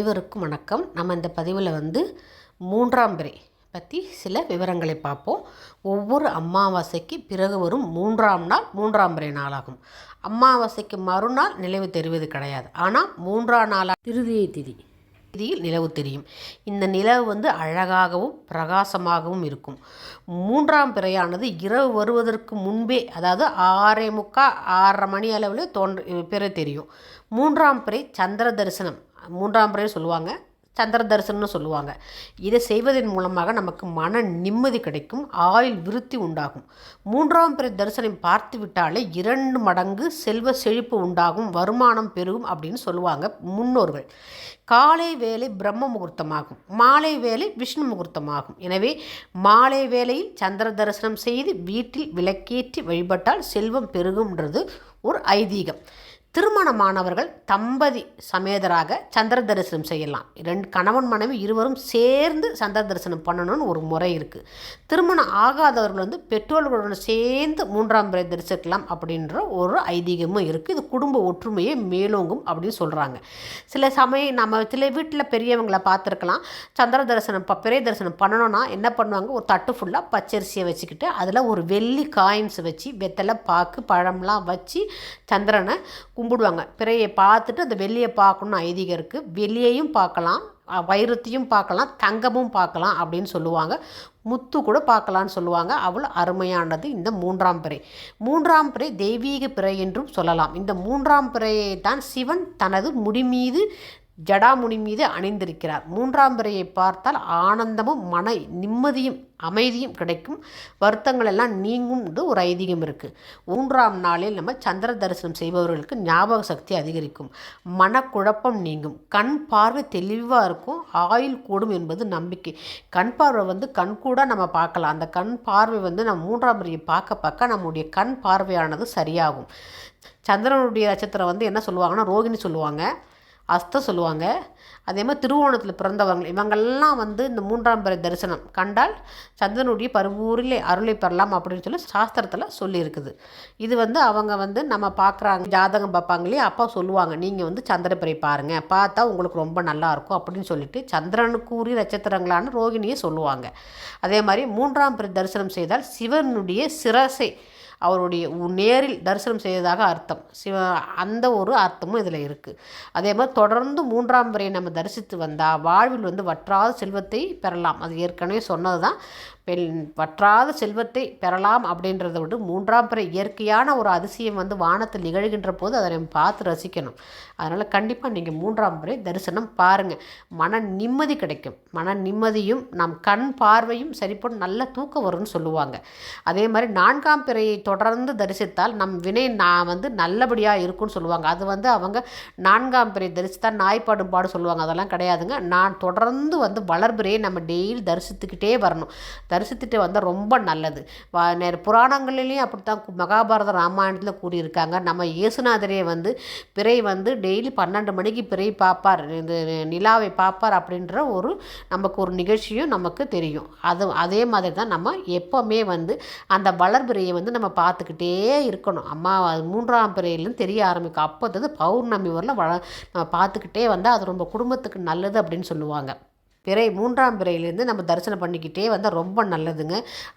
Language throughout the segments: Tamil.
அனைவருக்கும் வணக்கம். நம்ம இந்த பதிவில் வந்து மூன்றாம் பிறை பற்றி சில விவரங்களை பார்ப்போம். ஒவ்வொரு அமாவாசைக்கு பிறகு வரும் மூன்றாம் நாள் மூன்றாம் பிறை நாளாகும். அமாவாசைக்கு மறுநாள் நிலவு தெரிவது கிடையாது. ஆனால் மூன்றாம் நாளாக திருதியை திதி திதியில் நிலவு தெரியும். இந்த நிலவு வந்து அழகாகவும் பிரகாசமாகவும் இருக்கும். மூன்றாம் பிறையானது இரவு வருவதற்கு முன்பே அதாவது ஆறே முக்கா ஆறரை மணி அளவில் தோன்ற பிறை தெரியும். மூன்றாம் பிறை சந்திர தரிசனம் மூன்றாம் முறையும் சொல்லுவாங்க சந்திர தரிசனம்னு சொல்லுவாங்க. இதை செய்வதன் மூலமாக நமக்கு மன நிம்மதி கிடைக்கும் ஆயுள் விருத்தி உண்டாகும். மூன்றாம் பிறை தரிசனம் பார்த்து விட்டாலே இரண்டு மடங்கு செல்வ செழிப்பு உண்டாகும் வருமானம் பெருகும் அப்படின்னு சொல்லுவாங்க முன்னோர்கள். காலை வேலை பிரம்ம முகூர்த்தமாகும் மாலை வேலை விஷ்ணு முகூர்த்தமாகும். எனவே மாலை வேலையில் சந்திர தரிசனம் செய்து வீட்டில் விளக்கேற்றி வழிபட்டால் செல்வம் பெருகும்ன்றது ஒரு ஐதீகம். திருமணமானவர்கள் தம்பதி சமேதராக சந்திர தரிசனம் செய்யலாம். ரெண்டு கணவன் மனைவி இருவரும் சேர்ந்து சந்திர தரிசனம் பண்ணணும்னு ஒரு முறை இருக்குது திருமணம் ஆகாதவர்கள் வந்து பெற்றோர்களுடன் சேர்ந்து மூன்றாம் பிறை தரிசிக்கலாம் அப்படின்ற ஒரு ஐதீகமும் இருக்குது இது குடும்ப ஒற்றுமையை மேலோங்கும் அப்படின்னு சொல்கிறாங்க சில சமயம் நம்ம சில வீட்டில் பெரியவங்களை பார்த்துருக்கலாம். சந்திர தரிசனம் ப பிறை தரிசனம் பண்ணணும்னா என்ன பண்ணுவாங்க? ஒரு தட்டு ஃபுல்லாக பச்சரிசியை வச்சுக்கிட்டு அதில் ஒரு வெள்ளி காயின்ஸ் வச்சு வெத்தலை பாக்கு பழம்லாம் வச்சு சந்திரனை கும்பிடுவாங்க. பிறையை பார்த்துட்டு அந்த வெள்ளியை பார்க்கணும்னு ஐதீகம் இருக்குது வெள்ளியையும் பார்க்கலாம் வைரத்தையும் பார்க்கலாம் தங்கமும் பார்க்கலாம் அப்படின்னு சொல்லுவாங்க. முத்து கூட பார்க்கலான்னு சொல்லுவாங்க. அவ்வளோ அருமையானது இந்த மூன்றாம் பிறை. மூன்றாம் பிறை தெய்வீக பிறை என்றும் சொல்லலாம். இந்த மூன்றாம் பிறையை தான் சிவன் தனது முடிமீது ஜடாமுனி மீது அணிந்திருக்கிறார். மூன்றாம் பிறையை பார்த்தால் ஆனந்தமும் மன நிம்மதியும் அமைதியும் கிடைக்கும். வருத்தங்கள் எல்லாம் நீங்கும் ஒரு ஐதீகம் இருக்குது மூன்றாம் நாளில் நம்ம சந்திர தரிசனம் செய்பவர்களுக்கு ஞாபக சக்தி அதிகரிக்கும். மனக்குழப்பம் நீங்கும். கண் பார்வை தெளிவாக இருக்கும். ஆயுள் கூடும் என்பது நம்பிக்கை. கண் பார்வை வந்து கண் கூட நம்ம பார்க்கலாம். அந்த கண் பார்வை வந்து நம்ம மூன்றாம் பிறையை பார்க்க பார்க்க நம்முடைய கண் பார்வையானது சரியாகும். சந்திரனுடைய நட்சத்திரம் வந்து என்ன சொல்லுவாங்கன்னா ரோகிணி சொல்லுவாங்க. அஸ்தம் சொல்லுவாங்க. அதே மாதிரி திருவோணத்தில் பிறந்தவங்க இவங்கெல்லாம் வந்து இந்த மூன்றாம் பிறை தரிசனம் கண்டால் சந்திரனுடைய பருவூரில் அருளை பெறலாம் அப்படின்னு சொல்லி சாஸ்திரத்தில் சொல்லியிருக்குது. இது வந்து அவங்க வந்து நம்ம பார்க்குறாங்க ஜாதகம் பார்ப்பாங்களே அப்பா சொல்லுவாங்க நீங்கள் வந்து சந்திரப்பிறை பாருங்கள் பார்த்தா உங்களுக்கு ரொம்ப நல்லா இருக்கும் அப்படின்னு சொல்லிட்டு சந்திரனுக்குரிய நட்சத்திரங்களான ரோகிணியை சொல்லுவாங்க. அதே மாதிரி மூன்றாம் பிறை தரிசனம் செய்தால் சிவனுடைய சிரசை அவருடைய நேரில் தரிசனம் செய்ததாக அர்த்தம். சிவ அந்த ஒரு அர்த்தமும் இதில் இருக்குது அதே மாதிரி தொடர்ந்து மூன்றாம் முறையை நம்ம தரிசித்து வந்தால் வாழ்வில் வந்து வற்றாத செல்வத்தை பெறலாம். அது ஏற்கனவே சொன்னது தான் பெண் வற்றாத செல்வத்தை பெறலாம் அப்படின்றத விட மூன்றாம் பிறை இயற்கையான ஒரு அதிசயம் வந்து வானத்தில் நிகழ்கின்ற போது அதை நம்ம பார்த்து ரசிக்கணும். அதனால் கண்டிப்பாக நீங்கள் மூன்றாம் பிறை தரிசனம் பாருங்கள் மன நிம்மதி கிடைக்கும். மன நிம்மதியும் நம் கண் பார்வையும் சரிப்படும். நல்ல தூக்கம் வரும்னு சொல்லுவாங்க. அதே மாதிரி நான்காம் பிறையை தொடர்ந்து தரிசித்தால் நம் வினை நான் வந்து நல்லபடியாக இருக்கும்னு சொல்லுவாங்க. அது வந்து அவங்க நான்காம் பிறை தரிசித்தால் நாய்ப்பாடும் பாடு சொல்லுவாங்க. அதெல்லாம் கிடையாதுங்க. நான் தொடர்ந்து வந்து வளர்பிறையை நம்ம டெய்லி தரிசித்துக்கிட்டே வரணும். தரிசித்துட்டு வந்தால் ரொம்ப நல்லது. வா நேர புராணங்களிலையும் அப்படித்தான் மகாபாரத ராமாயணத்தில் கூறியிருக்காங்க. நம்ம இயேசுநாதரே வந்து பிறை வந்து டெய்லி பன்னெண்டு மணிக்கு பிறை பார்ப்பார் இந்த நிலாவை பார்ப்பார் அப்படின்ற ஒரு நமக்கு ஒரு நிகழ்ச்சியும் நமக்கு தெரியும். அது அதே மாதிரி தான் நம்ம எப்போவுமே வந்து அந்த வளர்பிறையை வந்து நம்ம பார்த்துக்கிட்டே இருக்கணும். அம்மா மூன்றாம் பிறையிலேருந்து தெரிய ஆரம்பிக்கும். அப்போது பௌர்ணமி வரல வள நம்ம பார்த்துக்கிட்டே வந்தால் அது ரொம்ப குடும்பத்துக்கு நல்லது அப்படின்னு சொல்லுவாங்க. பிறை மூன்றாம் பிறையிலேருந்து நம்ம தரிசனம் பண்ணிக்கிட்டே வந்தால் ரொம்ப நல்லதுங்க.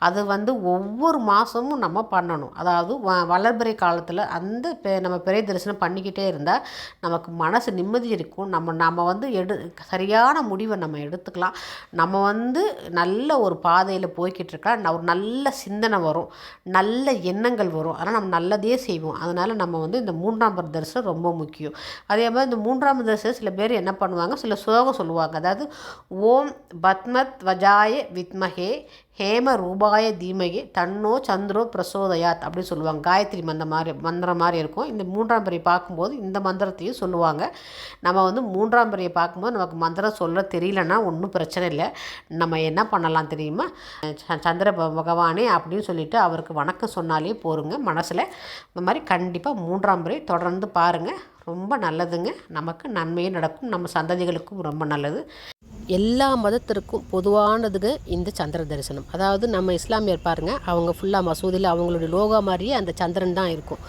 அது வந்து ஒவ்வொரு மாதமும் நம்ம பண்ணணும். அதாவது வ வளர்பிறை காலத்தில் அந்த நம்ம பிறை தரிசனம் பண்ணிக்கிட்டே இருந்தால் நமக்கு மனசு நிம்மதி இருக்கும். நம்ம நம்ம வந்து எடு சரியான முடிவை நம்ம எடுத்துக்கலாம். நம்ம வந்து நல்ல ஒரு பாதையில் போய்கிட்டு இருக்கலாம். ஒரு நல்ல சிந்தனை வரும். நல்ல எண்ணங்கள் வரும். ஆனால் நம்ம நல்லதே செய்வோம். அதனால் நம்ம வந்து இந்த மூன்றாம் பிறை தரிசனம் ரொம்ப முக்கியம். அதே மாதிரி இந்த மூன்றாம் தரிசனம் சில பேர் என்ன பண்ணுவாங்க? சில சுலோகம் சொல்லுவாங்க. அதாவது ஓம் பத்மத் வஜாய வித்மகே ஹேம ரூபாய தீமகே தன்னோ சந்திரோ பிரசோதயாத் அப்படின்னு சொல்லுவாங்க. காயத்ரி மந்த மாதிரி மந்திரம் மாதிரி இருக்கும். இந்த மூன்றாம் பிறையை பார்க்கும்போது இந்த மந்திரத்தையும் சொல்லுவாங்க. நம்ம வந்து மூன்றாம் பிறையை பார்க்கும்போது நமக்கு மந்திரம் சொல்ல தெரியலன்னா ஒன்றும் பிரச்சனை இல்லை. நம்ம என்ன பண்ணலாம் தெரியுமா? சந்திர பகவானே அப்படின்னு சொல்லிட்டு அவருக்கு வணக்கம் சொன்னாலே போருங்க மனசில். இந்த மாதிரி கண்டிப்பாக மூன்றாம் பிறை தொடர்ந்து பாருங்கள் ரொம்ப நல்லதுங்க. நமக்கு நன்மையும் நடக்கும். நம்ம சந்ததிகளுக்கும் ரொம்ப நல்லது. எல்லா மதத்திற்கும் பொதுவானதுங்க இந்த சந்திர தரிசனம். அதாவது நம்ம இஸ்லாமியர் பாருங்கள் அவங்க ஃபுல்லாக மசூதியில் அவங்களுடைய லோகா மாதிரியே அந்த சந்திரன் தான் இருக்கும்.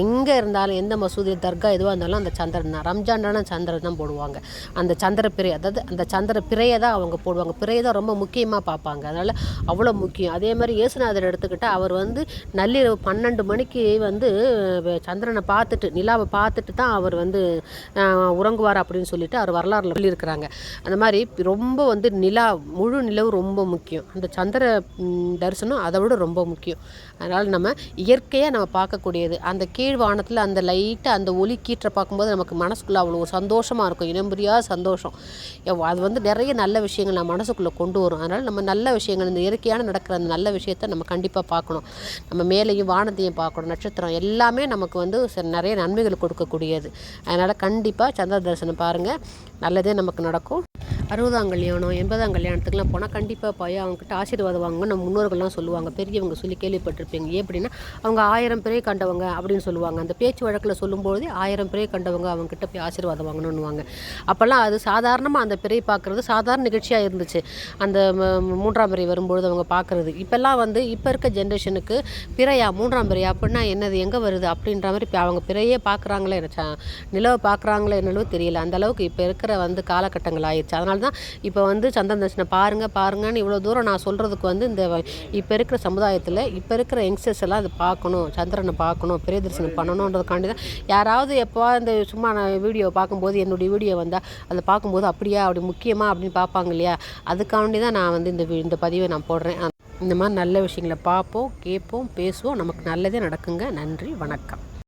எங்கே இருந்தாலும் எந்த மசூதியில் தர்கா எதுவாக இருந்தாலும் அந்த சந்திரன் தான். ரம்ஜானான சந்திரன் தான் போடுவாங்க. அந்த சந்திர பிறை அதாவது அந்த சந்திர பிறையை தான் அவங்க போடுவாங்க. பிறையை தான் ரொம்ப முக்கியமாக பார்ப்பாங்க. அதனால் அவ்வளோ முக்கியம். அதே மாதிரி இயேசுநாதர் எடுத்துக்கிட்டால் அவர் வந்து நள்ளிரவு பன்னெண்டு மணிக்கு வந்து சந்திரனை பார்த்துட்டு நிலாவை பார்த்துட்டு தான் அவர் வந்து உறங்குவார் அப்படின்னு சொல்லிட்டு அவர் வரலாறுல சொல்லியிருக்கிறாங்க. அந்த மாதிரி ரொம்ப வந்து நிலா முழு நிலவு ரொம்ப முக்கியம். அந்த சந்திர தரிசனம் அதை விட ரொம்ப முக்கியம். அதனால் நம்ம இயற்கையாக நம்ம பார்க்கக்கூடியது. அந்த கீழ் வானத்தில் அந்த லைட்டாக அந்த ஒளி கீற்றை பார்க்கும்போது நமக்கு மனசுக்குள்ளே அவ்வளோ சந்தோஷமாக இருக்கும். இனம்புரியாத சந்தோஷம். அது வந்து நிறைய நல்ல விஷயங்கள் நம்ம மனசுக்குள்ளே கொண்டு வரும். அதனால் நம்ம நல்ல விஷயங்கள் இந்த இயற்கையான நடக்கிற அந்த நல்ல விஷயத்த நம்ம கண்டிப்பாக பார்க்கணும். நம்ம மேலேயும் வானத்தையும் பார்க்கணும். நட்சத்திரம் எல்லாமே நமக்கு வந்து நிறைய நன்மைகள் கொடுக்கக்கூடியது. அதனால் கண்டிப்பாக சந்திர தரிசனம் பாருங்கள் நல்லதே நமக்கு நடக்கும். அறுபதாம் கல்யாணம் எண்பதாம் கல்யாணத்துக்குலாம் போனால் கண்டிப்பாக போய் அவங்ககிட்ட ஆசீர்வாதம் வாங்க நம்ம முன்னோர்கள்லாம் சொல்லுவாங்க. பெரியவங்க சொல்லி கேள்விப்பட்டிருப்பீங்க. எப்படின்னா அவங்க ஆயிரம் பேரே கண்டவங்க அப்படின்னு சொல்லுவாங்க. அந்த பேச்சு வழக்கில் சொல்லும்போது ஆயிரம் பேரே கண்டவங்க அவங்ககிட்ட போய் ஆசீர்வாதம் வாங்கணுன்னுவாங்க அப்போல்லாம் அது சாதாரணமாக அந்த பிறை பார்க்குறது சாதாரண நிகழ்ச்சியாக இருந்துச்சு. அந்த மூன்றாம் பிறை வரும்பொழுது அவங்க பார்க்குறது. இப்போல்லாம் வந்து இப்போ இருக்க ஜென்ரேஷனுக்கு பிறையா மூன்றாம் பிறை அப்படின்னா என்னது எங்கே வருது அப்படின்ற மாதிரி இப்போ அவங்க பிறையே பார்க்குறாங்களே நிலவை பார்க்குறாங்களே என்னவோ தெரியல. அந்தளவுக்கு இப்போ இருக்கிற வந்து காலகட்டங்கள் ஆயிடுச்சு. அதனால் தான் இப்போ வந்து சந்திரன் தர்ஷனை பாருங்கள் பாருங்கன்னு இவ்வளோ தூரம் நான் சொல்கிறதுக்கு வந்து இந்த இப்போ இருக்கிற சமுதாயத்தில் இப்போ இருக்கிற யங்ஸ்டர்ஸ் எல்லாம் அதை பார்க்கணும் சந்திரனை பார்க்கணும் பெரிய தரிசனம் பண்ணணுன்றதுக்காண்டி தான் யாராவது எப்போ இந்த சும்மா நான் வீடியோ பார்க்கும்போது என்னுடைய வீடியோ வந்தால் அதை பார்க்கும்போது அப்படியா அப்படி முக்கியமாக அப்படின்னு பார்ப்பாங்க இல்லையா? அதுக்காண்டி தான் நான் வந்து இந்த இந்த பதிவை நான் போடுறேன். இந்த மாதிரி நல்ல விஷயங்களை பார்ப்போம் கேட்போம் பேசுவோம். நமக்கு நல்லதே நடக்குங்க. நன்றி வணக்கம்.